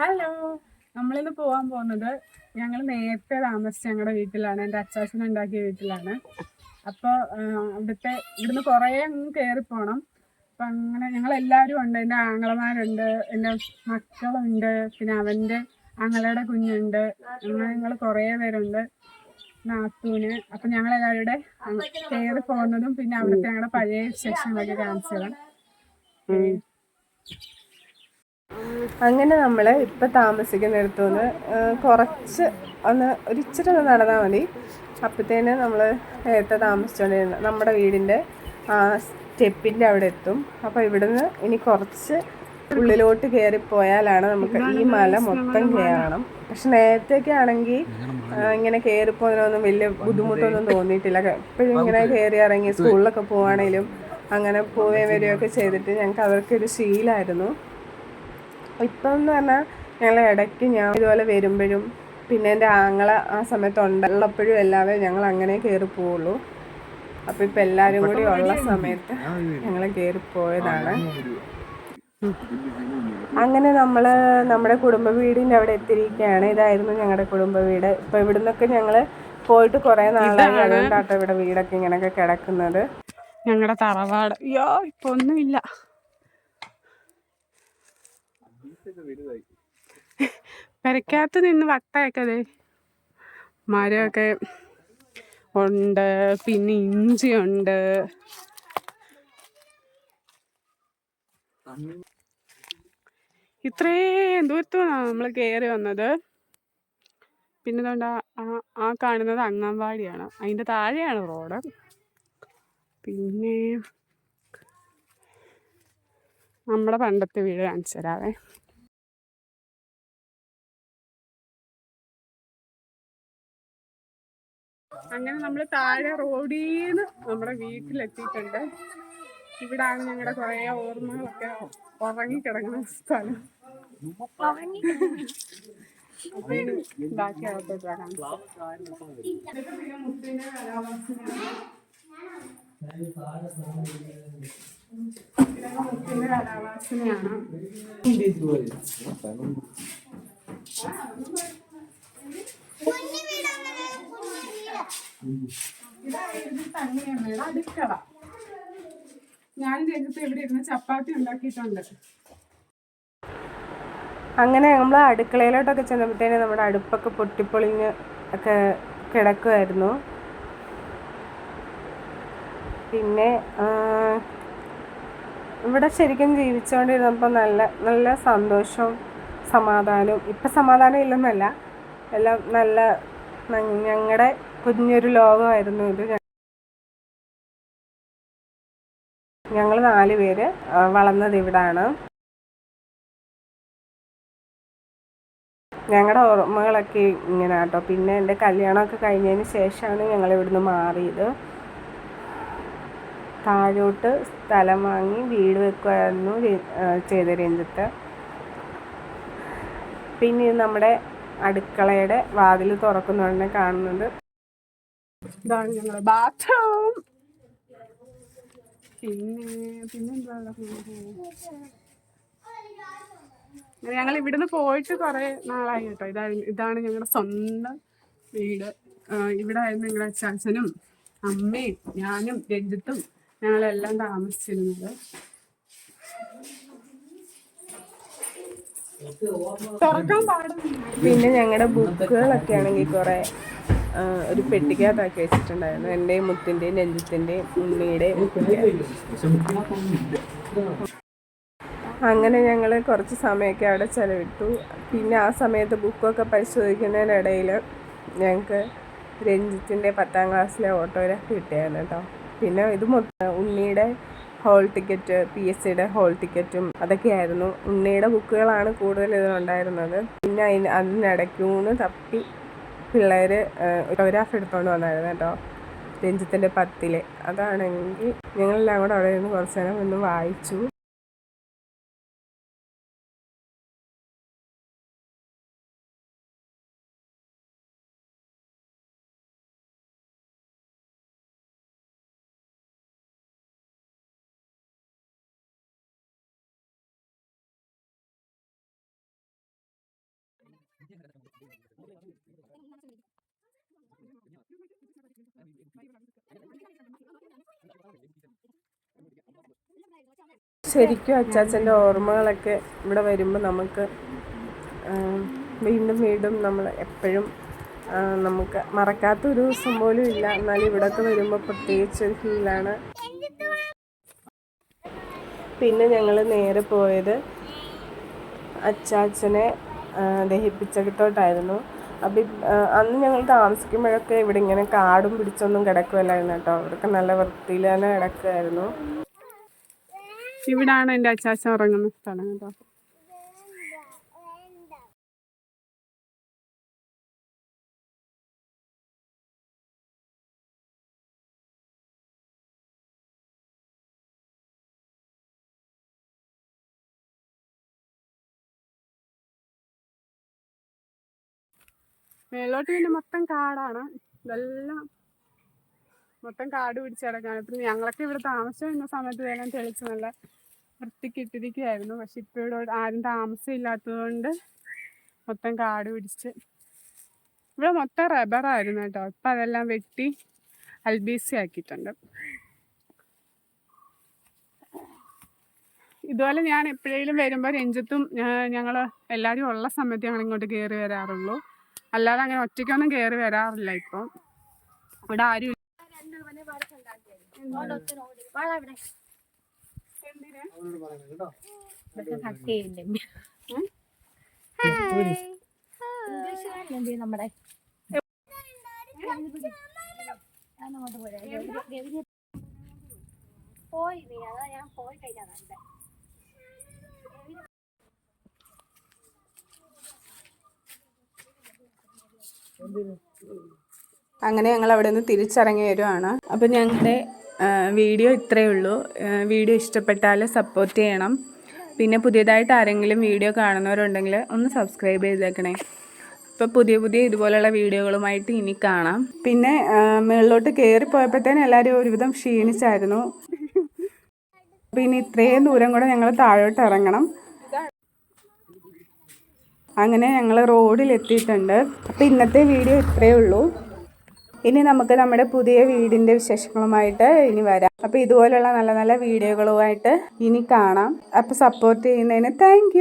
Hello. നമ്മളിന്ന് പോകാൻ പോകുന്നത് ഞങ്ങൾ നേരത്തെ താമസിച്ച ഞങ്ങളുടെ വീട്ടിലാണ്. എന്റെ അച്ചാച്ചൻ ഉണ്ടാക്കിയ വീട്ടിലാണ്. അപ്പോൾ അവിടുത്തെ ഇവിടുന്ന് കുറേ അങ്ങ് കയറി പോകണം അപ്പം അങ്ങനെ ഞങ്ങൾ എല്ലാവരും ഉണ്ട്. എന്റെ ആങ്ങളമാരുണ്ട്. എന്റെ മക്കളുണ്ട്. പിന്നെ അവന്റെ ആങ്ങളയുടെ കുഞ്ഞുണ്ട്. അങ്ങനെ ഞങ്ങൾ കുറേ പേരുണ്ട്. നാത്തൂന്. അപ്പം ഞങ്ങൾ എല്ലാവരുടെ കയറി പോകുന്നതും പിന്നെ അവിടുത്തെ ഞങ്ങളുടെ പഴയ വിശേഷങ്ങളൊക്കെ കാണിച്ചു തരാം. അങ്ങനെ നമ്മൾ ഇപ്പം താമസിക്കുന്നിടത്തു നിന്ന് കുറച്ച് ഒന്ന് ഒരു ഇച്ചിരി ഒന്ന് നടന്നാൽ മതി. അപ്പോഴത്തേന് നമ്മൾ നേരത്തെ താമസിച്ചുകൊണ്ടിരുന്ന നമ്മുടെ വീടിന്റെ ആ സ്റ്റെപ്പിന്റെ അവിടെ എത്തും. അപ്പോൾ ഇവിടുന്ന് ഇനി കുറച്ച് ഉള്ളിലോട്ട് കയറിപ്പോയാലാണ് നമുക്ക് ഈ മല മൊത്തം കയറണം പക്ഷെ നേരത്തെയൊക്കെ ആണെങ്കിൽ ഇങ്ങനെ കയറിപ്പോതിനൊന്നും വലിയ ബുദ്ധിമുട്ടൊന്നും തോന്നിയിട്ടില്ല. എപ്പോഴും ഇങ്ങനെ കയറി ഇറങ്ങി സ്കൂളിലൊക്കെ പോവുകയാണെങ്കിലും അങ്ങനെ പോവുകയും വരികയൊക്കെ ചെയ്തിട്ട് ഞങ്ങൾക്ക് അവർക്കൊരു ശീലമായിരുന്നു ഇപ്പം എന്ന് പറഞ്ഞാൽ ഞങ്ങൾ ഇടയ്ക്ക് ഞാൻ ഇതുപോലെ വരുമ്പോഴും പിന്നെ എന്റെ ആങ്ങള ആ സമയത്ത് ഉള്ളപ്പോഴും എല്ലാവരും ഞങ്ങൾ അങ്ങനെ കയറി പോവുള്ളൂ. അപ്പോൾ ഇപ്പം എല്ലാവരും കൂടി ഉള്ള സമയത്ത് ഞങ്ങൾ കയറി പോയതാണ്. അങ്ങനെ നമ്മൾ നമ്മുടെ കുടുംബ വീടിന്റെ അവിടെ എത്തിയിരിക്കുകയാണ്. ഇതായിരുന്നു ഞങ്ങളുടെ കുടുംബ വീട്. ഇപ്പം ഇവിടുന്നൊക്കെ ഞങ്ങൾ പോയിട്ട് കുറേ നാളായി അതുകൊണ്ടാട്ടോ ഇവിടെ വീടൊക്കെ ഇങ്ങനെയൊക്കെ കിടക്കുന്നത്. ഞങ്ങളുടെ തറവാട്. അയ്യോ ഇപ്പൊ ഒന്നുമില്ല. പെരക്കകത്ത് നിന്ന് വട്ടയൊക്കെ അതെ മരമൊക്കെ ഉണ്ട് പിന്നെ ഇഞ്ചി ഉണ്ട്. ഇത്രയും ദൂരത്തുനിന്നാണ് നമ്മൾ കയറി വന്നത്. പിന്നെ ഇതുകൊണ്ട് ആ ആ കാണുന്നത് അങ്ങാൻവാടിയാണ്. അതിന്റെ താഴെയാണ് റോഡ്. പിന്നെ നമ്മുടെ പണ്ടത്തെ വീട് കാണിച്ചു തരാവേ. അങ്ങനെ നമ്മൾ താഴെ റോഡീന്ന് നമ്മുടെ വീട്ടിലെത്തിയിട്ടുണ്ട്. ഇവിടാണ് ഞങ്ങളുടെ കുറേ ഓർമ്മകളൊക്കെ ഉറങ്ങിക്കിടങ്ങുന്ന സ്ഥലം. ബാക്കി അകത്തോട്ട് വരാം. കലാവാസനയാണ് അടുക്കള. ഞാൻ ഇവിടെ ചപ്പാത്തി അങ്ങനെ നമ്മൾ അടുക്കളയിലോട്ടൊക്കെ ചെന്നപ്പോഴത്തേന് നമ്മുടെ അടുപ്പൊക്കെ പൊട്ടിപ്പൊളിഞ്ഞ് ഒക്കെ കിടക്കുമായിരുന്നു പിന്നെ ഇവിടെ ശരിക്കും ജീവിച്ചുകൊണ്ടിരുന്നപ്പോൾ നല്ല നല്ല സന്തോഷവും സമാധാനവും. ഇപ്പം സമാധാനം ഇല്ലെന്നല്ല എല്ലാം നല്ല ഞങ്ങളുടെ കുഞ്ഞൊരു ലോകമായിരുന്നു ഇത്. ഞങ്ങൾ നാല് പേര് വളർന്നത് ഇവിടാണ്. ഞങ്ങളുടെ ഓർമ്മകളൊക്കെ ഇങ്ങനെ കേട്ടോ പിന്നെ എന്റെ കല്യാണമൊക്കെ കഴിഞ്ഞതിന് ശേഷമാണ് ഞങ്ങൾ ഇവിടുന്ന് മാറിയത്. താഴോട്ട് സ്ഥലം വാങ്ങി വീട് വെക്കുമായിരുന്നു ചെയ്ത രഞ്ജിത്ത്. പിന്നെ നമ്മുടെ അടുക്കളയുടെ വാതിൽ തുറക്കുന്ന ഉടനെ കാണുന്നത്. ഇതാണ് ഞങ്ങളുടെ ബാത്റൂം. പിന്നെ പിന്നെന്താ ഞങ്ങൾ ഇവിടുന്ന് പോയിട്ട് കുറെ നാളായി കേട്ടോ. ഇതാണ് ഇതാണ് ഞങ്ങളുടെ സ്വന്തം വീട്. ഇവിടെ ആയിരുന്നു ഞങ്ങളുടെ അച്ചാച്ചനും അമ്മയും ഞാനും രഞ്ജിത്തും ഞങ്ങളെല്ലാം താമസിച്ചിരുന്നത്. പിന്നെ ഞങ്ങളുടെ ബുക്കുകളൊക്കെ ആണെങ്കിൽ കുറെ ഒരു പെട്ടിക്കകത്താക്കി വെച്ചിട്ടുണ്ടായിരുന്നു. എന്റെയും മുത്തിന്റെയും രഞ്ജിത്തിന്റെയും ഉണ്ണിയുടെയും അങ്ങനെ ഞങ്ങൾ കുറച്ച് സമയമൊക്കെ അവിടെ ചെലവിട്ടു. പിന്നെ ആ സമയത്ത് ബുക്കൊക്കെ പരിശോധിക്കുന്നതിനിടയിൽ ഞങ്ങൾക്ക് രഞ്ജിത്തിന്റെ പത്താം ക്ലാസ്സിലെ ഓട്ടോഗ്രാഫ് കിട്ടിയായിരുന്നു കേട്ടോ പിന്നെ ഇത് മൊത്തം ഉണ്ണിയുടെ ഹോൾ ടിക്കറ്റ് പി എസ് സിയുടെ ഹോൾ ടിക്കറ്റും അതൊക്കെയായിരുന്നു. ഉണ്ണിയുടെ ബുക്കുകളാണ് കൂടുതൽ ഇതിലുണ്ടായിരുന്നത്. പിന്നെ അതിന് അതിനിടയ്ക്കൂന്ന് തപ്പി പിള്ളേർ ഓട്ടോഗ്രാഫ് എടുത്തുകൊണ്ട് വന്നായിരുന്നു കേട്ടോ. രഞ്ജിത്തിന്റെ പത്തിലെ. അതാണെങ്കിൽ ഞങ്ങളെല്ലാം കൂടെ അവിടെ നിന്ന് കുറച്ച് നേരം ഒന്ന് വായിച്ചു. ശരിക്കും അച്ചാച്ചന്റെ ഓർമ്മകളൊക്കെ ഇവിടെ വരുമ്പോൾ നമുക്ക് വീണ്ടും വീണ്ടും നമ്മൾ എപ്പോഴും നമുക്ക് മറക്കാത്ത ഒരു ദിവസം പോലും ഇല്ല. എന്നാലും ഇവിടൊക്കെ വരുമ്പോൾ പ്രത്യേകിച്ച് ഒരു ഫീലാണ്. പിന്നെ ഞങ്ങൾ നേരെ പോയത് അച്ചാച്ചനെ ദഹിപ്പിച്ചകത്തോട്ടായിരുന്നു അപ്പം അന്ന് ഞങ്ങൾ താമസിക്കുമ്പോഴൊക്കെ ഇവിടെ ഇങ്ങനെ കാടും പിടിച്ചൊന്നും കിടക്കുമല്ലായിരുന്നു കേട്ടോ. അവർക്ക് നല്ല വൃത്തിയിൽ തന്നെ കിടക്കുമായിരുന്നു ഇവിടാണ് എന്റെ അച്ചാച്ച ഉറങ്ങുന്ന സ്ഥലം കേട്ടോ. മേലോട്ട് പിന്നെ മൊത്തം കാടാണ്. ഇതെല്ലാം മൊത്തം കാട് പിടിച്ച് കിടക്കാണ്. പിന്നെ ഞങ്ങളൊക്കെ ഇവിടെ താമസം വരുന്ന സമയത്ത് വേഗം തെളിച്ച് നല്ല വൃത്തിക്ക് ഇട്ടിരിക്കുകയായിരുന്നു പക്ഷെ ഇപ്പോൾ ഇവിടെ ആരും താമസം ഇല്ലാത്തതുകൊണ്ട് മൊത്തം കാട് പിടിച്ച് ഇവിടെ മൊത്തം റബ്ബറായിരുന്നു കേട്ടോ. ഇപ്പം അതെല്ലാം വെട്ടി അൽബീസി ആക്കിയിട്ടുണ്ട്. ഇതുപോലെ ഞാൻ എപ്പോഴേലും വരുമ്പോൾ രഞ്ജത്തും ഞങ്ങൾ എല്ലാവരും ഉള്ള സമയത്ത് ഞങ്ങൾ ഇങ്ങോട്ട് കയറി വരാറുള്ളൂ. അല്ലാതെ അങ്ങനെ ഒറ്റയ്ക്കൊന്നും കയറി വരാറില്ല ഇപ്പം. ഇവിടെ ആരും നമ്മുടെ പോയി അതാ ഞാൻ പോയി കഴിഞ്ഞാ അങ്ങനെ ഞങ്ങൾ അവിടെ നിന്ന് തിരിച്ചിറങ്ങി വരുവാണ്. അപ്പോൾ ഞങ്ങളുടെ വീഡിയോ ഇത്രയേ ഉള്ളൂ. വീഡിയോ ഇഷ്ടപ്പെട്ടാൽ സപ്പോർട്ട് ചെയ്യണം. പിന്നെ പുതിയതായിട്ട് ആരെങ്കിലും വീഡിയോ കാണുന്നവരുണ്ടെങ്കിൽ ഒന്ന് സബ്സ്ക്രൈബ് ചെയ്തേക്കണേ. ഇപ്പോൾ പുതിയ പുതിയ ഇതുപോലെയുള്ള വീഡിയോകളുമായിട്ട് ഇനി കാണാം. പിന്നെ മുകളിലോട്ട് കയറിപ്പോയപ്പോഴത്തേനും എല്ലാവരും ഒരുവിധം ക്ഷീണിച്ചായിരുന്നു. പിന്നെ ഇത്രയും ദൂരം കൂടെ ഞങ്ങൾ താഴോട്ട് ഇറങ്ങണം. അങ്ങനെ ഞങ്ങൾ റോഡിലെത്തിയിട്ടുണ്ട്. അപ്പോൾ ഇന്നത്തെ വീഡിയോ ഇത്രയേ ഉള്ളൂ. ഇനി നമുക്ക് നമ്മുടെ പുതിയ വീടിന്റെ വിശേഷങ്ങളുമായിട്ട് ഇനി വരാം. അപ്പോൾ ഇതുപോലുള്ള നല്ല നല്ല വീഡിയോകളുമായിട്ട് ഇനി കാണാം. അപ്പോൾ സപ്പോർട്ട് ചെയ്യുന്നതിന് താങ്ക്